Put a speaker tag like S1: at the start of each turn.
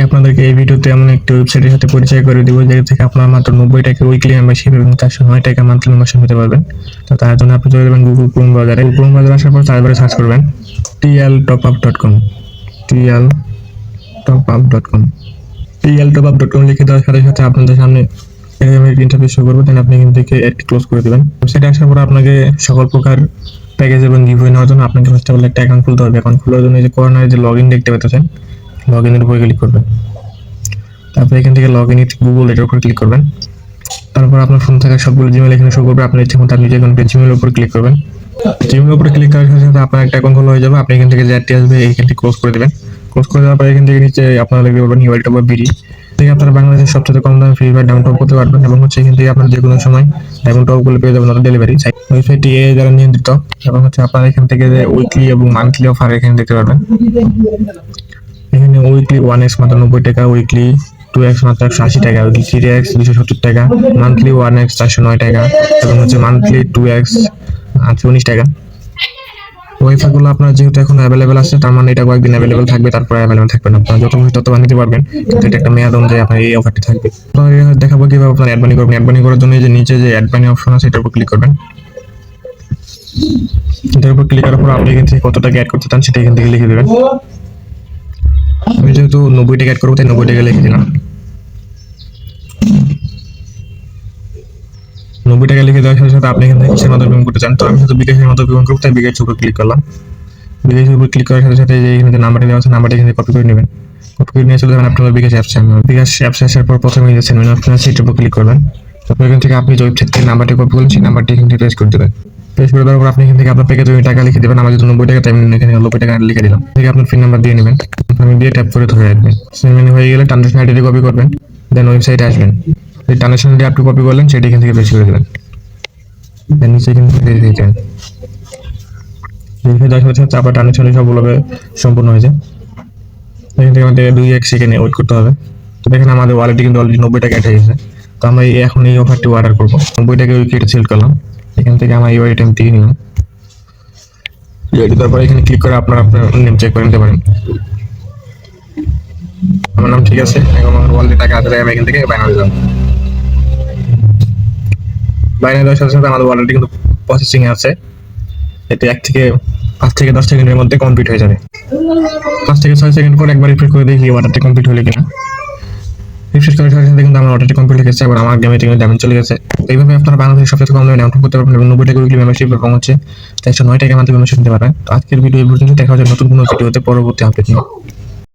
S1: আজকে আপনাদেরকে এই ভিডিওতে এমন একটি ওয়েবসাইটের সাথে পরিচয় করে দিব যেটা থেকে আপনারা মাত্র নব্বই টাকা উইকলি মেম্বারশিপ এবং চারশো নয় টাকা মান্থলি মেম্বারশিপ হতে পারবেন। তো তার জন্য আপনি চলে যাবেন গুগল ক্রোম বাজারে ক্রোম বাজারে আসার পর তারপরে সার্চ করবেন TL top up dot com TL top up dot com TL top up dot com লিখে দেওয়ার সাথে সাথে আপনাদের সামনে ইন্টারফেস শো করবে দেন আপনি এখান থেকে অ্যাডটি ক্লোজ করে দেবেন। ওয়েবসাইটে আসার পর আপনাকে সকল প্রকার প্যাকেজ এবং গিভওয়ে নেওয়ার জন্য আপনাকে ফার্স্ট অফ অল একটা অ্যাকাউন্ট খুলতে হবে। অ্যাকাউন্ট খোলার জন্য যে কর্নারে যে লগ ইন দেখতে পাচ্ছেন লগ ইনের উপরে ক্লিক করবেন। তারপর এখান থেকে লগ ইন গুগল এটার উপর ক্লিক করবেন। তারপর আপনার ফোন থাকা সবগুলো জিমেল এখানে শো করবে। আপনার ইচ্ছে মতো আপনি যে কোনো জিমেলের উপর ক্লিক করবেন। জিমেলের উপরে ক্লিক করার সাথে সাথে আপনার একটা অ্যাকাউন্ট খোলা হয়ে যাবে। আপনি এখান থেকে অ্যাডটি আসবে এইখান থেকে ক্লোজ করে দেবেন। ক্লোজ করে দেওয়ার পর এখান থেকে নিচে আপনারা লিখতে পারবেন ইউএল টপ বিডি থেকে আপনারা বাংলাদেশের সবচেয়ে কম দামে ফ্রি ফায়ার ডাউন টপ করতে পারবেন এবং হচ্ছে এখান থেকে আপনারা যে কোনো সময় ডায়মন্ড টপগুলো পেয়ে যাবেন অটো ডেলিভারি ওয়েবসাইটটি এ যারা নিয়ন্ত্রিত এবং হচ্ছে আপনারা এখান থেকে উইকলি এবং মান্থলি অফার এখানে দেখতে পারবেন। এখানে উইকলি ওয়ান এক্স মাত্র নব্বই টাকা উইকলি টু এক্স মাত্র একশো আশি টাকা উইকলি থ্রি এক্স দুশো সত্তর টাকা মান্থলি ওয়ান এক্স চারশো নয় টাকা, এবং হচ্ছে মান্থলি টু এক্স আটশো উনিশ টাকা। ওয়াইফাইগুলো আপনার যেহেতু এখন অ্যাভেলেবেল আছে, তার মানে এটা কয়েকদিন অ্যাভেলেবেল থাকবে, তারপরে অ্যাভেলেবেল থাকবে না। আপনারা যত খুশি ততবার নিতে পারবেন, কিন্তু এটা একটা মেয়াদ অনুযায়ী আপনার এই অফারটি থাকবে। দেখাবো কীভাবে আপনার অ্যাড মানি করবেন। অ্যাড মানি করার জন্য যে নিচে যে অ্যাড মানি অপশন আছে, এটার উপর ক্লিক করবেন। এটার উপর ক্লিক করার পর আপনি এখান থেকে কত টাকা অ্যাড করতে চান, সেটা এখান থেকে লিখে দেবেন। আমি যেহেতু নব্বই টাকা অ্যাড করব, তাই নব্বই টাকা লিখে দিলাম। নব্বই টাকা লিখে দেওয়ার সাথে সাথে আপনি এখান কিসের মাধ্যমে পেমেন্ট করতে চান? তো আমি শুধু বিকাশের মতো পেমেন্ট করব, তাই বিকাশের উপর ক্লিক করলাম। বিকাশের উপর ক্লিক করার সাথে সাথে যে এখানে নাম্বারটা দেওয়া আছে নাম্বারটা এখানে কপি করে নেবেন। কপি করে নিয়ে চলে যাবেন আপনার বিকাশ অ্যাপসে বিকাশ অ্যাপসে আসার পর প্রথমে যে সেন্ড অপশন আছে, সেটার উপর ক্লিক করবেন। তারপর এখান থেকে আপনি যে ওয়েবসাইট থেকে নাম্বারটি কপি করলেন, সেই নাম্বারটি এখান থেকে পেস্ট করে দেবেন। পেস্ট করে দেওয়ার পর আপনি এখান থেকে আপনার প্যাকেজ টাকা লিখে দেবেন আমার যদি নব্বই টাকা, তাই এখানে নব্বই টাকা লিখে দিলাম। থেকে আপনার ফিন নাম্বার দিয়ে নেবেন। আমি দিয়ে ট্যাপ করে ধরে রাখবেন। সেমেন্ট হয়ে গেলে ট্রানজাকশন আইডি কপি করবেন দেন ওয়েবসাইটে আসবেন। এই ট্রানজাকশন আইডি আপনি কপি করলেন, সেটা এখান থেকে পেস্ট করে দেবেন। দেন নিচে এখান থেকে দিয়ে দিতেন সাথে সাথে আপনার ট্রানজাকশন সবগুলো সম্পূর্ণ হয়ে যায় এখান থেকে আমাদের দুই এক সেকেন্ডে ওয়েট করতে হবে। তো দেখেন আমাদের ওয়ালেটে কিন্তু অলরেডি নব্বই টাকা অ্যাড হয়ে গেছে। তো আমরা এখন এই অফারটি অর্ডার করব। নব্বই টাকা উইকেট সিলেক্ট করলাম। এখান থেকে আমার এই আইটেম দিয়ে নিলাম। তারপর এখানে ক্লিক করে আপনারা আপনার নেম চেক করে নিতে পারেন। আমার নাম ঠিক আছে। এখন আমার ওয়ালেটে টাকা আছে আমি এখান থেকে সাথে সাথে আমাদের কিন্তু প্রসেসিং আছে। এতে এক থেকে পাঁচ থেকে দশ সেকেন্ডের মধ্যে কমপ্লিট হয়ে যাবে। পাঁচ থেকে ছয় সেকেন্ড পর একবার রিফ্রেশ করে দেখি অর্ডারটা কমপ্লিট হলে কিনা। রিফ্রেশ করার সাথে সাথে কিন্তু আমার অর্ডারটি কমপ্লিট হয়ে গেছে, আবার আমার গেমে থেকে ড্যামেজ চলে গেছে। এইভাবে আপনারা বাংলাদেশের সবচেয়ে কম দামে ডাউনলোড করতে পারবেন এবং নব্বই টাকা উইকলি মেম্বারশিপ এবং হচ্ছে। চারশো নয় টাকা মাত্র মেম্বারশিপ নিতে পারবেন। তো আজকের ভিডিও এই পর্যন্ত দেখা হচ্ছে নতুন কোনো ভিডিওতে পরবর্তী আপডেট নিয়ে।